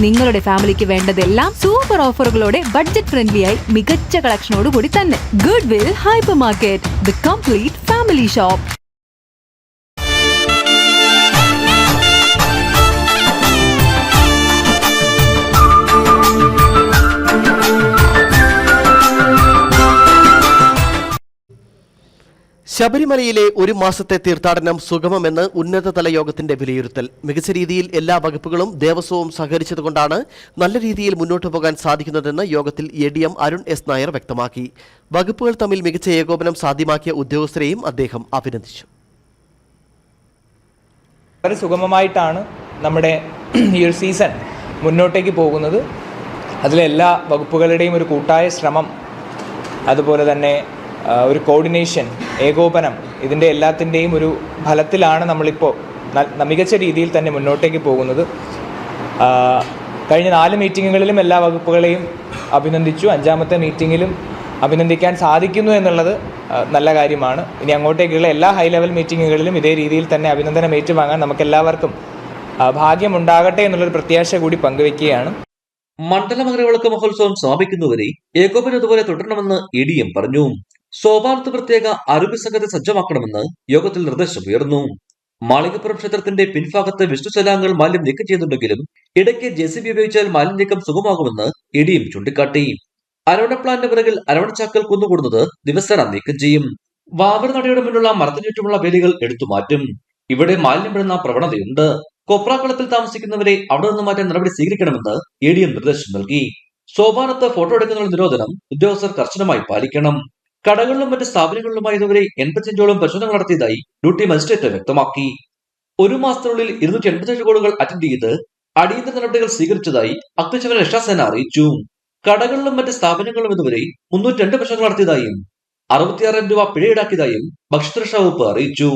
നിങ്ങളുടെ ഫാമിലിക്ക് വേണ്ടതെല്ലാം സൂപ്പർ ഓഫറുകളോടെ ബഡ്ജറ്റ് ഫ്രണ്ട്ലി ആയി മികച്ച കളക്ഷനോട് കൂടി തന്നെ. Good will hyper market the complete family shop ശബരിമലയിലെ ഒരു മാസത്തെ തീർത്ഥാടനം സുഗമമെന്ന് ഉന്നതതല യോഗത്തിന്റെ വിലയിരുത്തൽ. മികച്ച രീതിയിൽ എല്ലാ വകുപ്പുകളും ദേവസ്വവും സഹകരിച്ചതുകൊണ്ടാണ് നല്ല രീതിയിൽ മുന്നോട്ടു പോകാൻ സാധിക്കുന്നതെന്ന് യോഗത്തിൽ A D M Arun S Nair വ്യക്തമാക്കി. വകുപ്പുകൾ തമ്മിൽ മികച്ച ഏകോപനം സാധ്യമാക്കിയ ഉദ്യോഗസ്ഥരെയും അദ്ദേഹം അഭിനന്ദിച്ചു. വളരെ സുഗമമായിട്ടാണ് നമ്മുടെ ഈ ഒരു സീസൺ മുന്നോട്ടേക്ക് പോകുന്നത്. അതിലെല്ലാ വകുപ്പുകളുടെയും ഒരു കൂട്ടായ ശ്രമം അതുപോലെ തന്നെ ഒരു കോർഡിനേഷൻ ഏകോപനം ഇതിന്റെ എല്ലാത്തിന്റെയും ഒരു ഫലത്തിലാണ് നമ്മളിപ്പോൾ മികച്ച രീതിയിൽ തന്നെ മുന്നോട്ടേക്ക് പോകുന്നത്. കഴിഞ്ഞ നാല് മീറ്റിങ്ങുകളിലും എല്ലാ വകുപ്പുകളെയും അഭിനന്ദിച്ചു. അഞ്ചാമത്തെ മീറ്റിങ്ങിലും അഭിനന്ദിക്കാൻ സാധിക്കുന്നു എന്നുള്ളത് നല്ല കാര്യമാണ്. ഇനി അങ്ങോട്ടേക്കുള്ള എല്ലാ ഹൈ ലെവൽ മീറ്റിങ്ങുകളിലും ഇതേ രീതിയിൽ തന്നെ അഭിനന്ദനം ഏറ്റുവാങ്ങാൻ നമുക്കെല്ലാവർക്കും ഭാഗ്യമുണ്ടാകട്ടെ എന്നുള്ളൊരു പ്രത്യാശ കൂടി പങ്കുവെക്കുകയാണ്. മണ്ഡല മകരവിളക്ക് മഹോത്സവം സമാപിക്കുന്നവരെ ഏകോപനം ഇതുപോലെ തുടരണമെന്ന് എ ഡി എം പറഞ്ഞു. സോപാനത്ത് പ്രത്യേക അറിവ് സംഘത്തെ സജ്ജമാക്കണമെന്ന് യോഗത്തിൽ നിർദ്ദേശം ഉയർന്നു. മാളികപ്പുറം ക്ഷേത്രത്തിന്റെ പിൻഭാഗത്ത് വിഷ്ണുശലാങ്ങൾ മാലിന്യം നീക്കം ചെയ്യുന്നുണ്ടെങ്കിലും ഇടയ്ക്ക് ജെ സി ബി ഉപയോഗിച്ചാൽ മാലിന്യ നീക്കം സുഗമാകുമെന്ന് ഇടിയും ചൂണ്ടിക്കാട്ടി. അരവണ പ്ലാന്റിന്റെ പിറകിൽ അരവണച്ചാക്കൽ കുന്നുകൂടുന്നത് ദിവസേന നീക്കം ചെയ്യും. വാവർ നടയുടെ മുന്നിലുള്ള മരത്തിനു ചുറ്റുമുള്ള വേലികൾ എടുത്തു മാറ്റും. ഇവിടെ മാലിന്യം വിടുന്ന പ്രവണതയുണ്ട്. കൊപ്രാക്കളത്തിൽ താമസിക്കുന്നവരെ അവിടെ നിന്ന് മാറ്റാൻ നടപടി സ്വീകരിക്കണമെന്ന് എ ഡി എം നിർദ്ദേശം നൽകി. സോപാനത്ത് ഫോട്ടോ എടുക്കുന്നതിനുള്ള നിരോധനം ഉദ്യോഗസ്ഥർ കർശനമായി പാലിക്കണം. കടകളിലും മറ്റ് സ്ഥാപനങ്ങളിലുമായി ഇതുവരെ എൺപത്തിയഞ്ചോളം പരിശോധന നടത്തിയതായി ഡ്യൂട്ടി മജിസ്ട്രേറ്റ് വ്യക്തമാക്കി. ഒരു മാസത്തിനുള്ളിൽ ഇരുന്നൂറ്റി എൺപത്തിയേഴ് കോളുകൾ അറ്റൻഡ് ചെയ്ത് അടിയന്തര നടപടികൾ സ്വീകരിച്ചതായി അഗ്നിശമന രക്ഷാസേന അറിയിച്ചു. കടകളിലും മറ്റ് സ്ഥാപനങ്ങളിലും ഇതുവരെ മുന്നൂറ്റി രണ്ട് പരിശോധന നടത്തിയതായും അറുപത്തിയാറായിരം രൂപ പിഴ ഈടാക്കിയതായും ഭക്ഷ്യസുരക്ഷാ വകുപ്പ് അറിയിച്ചു.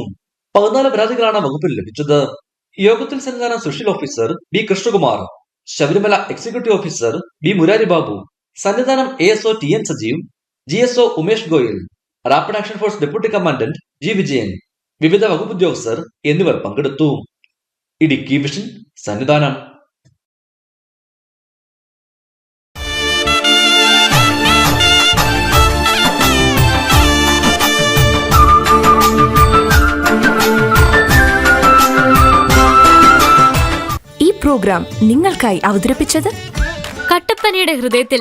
പതിനാല് പരാതികളാണ് വകുപ്പിൽ ലഭിച്ചത്. യോഗത്തിൽ Sannidhanam special officer B Krishnakumar Sabarimala executive officer B Murari Babu Sannidhanam A S O T N Sajeev G S O Umesh Goyal rapid action force deputy commandant G Vijayan വിവിധ വകുപ്പ് ഉദ്യോഗസ്ഥർ എന്നിവർ പങ്കെടുത്തു. ഇടുക്കി വിഷൻ സന്നിധാനം. ഈ programme നിങ്ങൾക്കായി അവതരിപ്പിച്ചത് കട്ടപ്പനയുടെ ഹൃദയത്തിൽ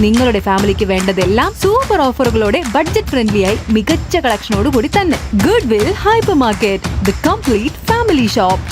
നിങ്ങളുടെ ഫാമിലിക്ക് വേണ്ടതെല്ലാം സൂപ്പർ ഓഫറുകളോടെ ബഡ്ജറ്റ് ഫ്രണ്ട്ലി ആയി മികച്ച കളക്ഷനോട് കൂടി തന്നെ. Good will hyper market the complete family shop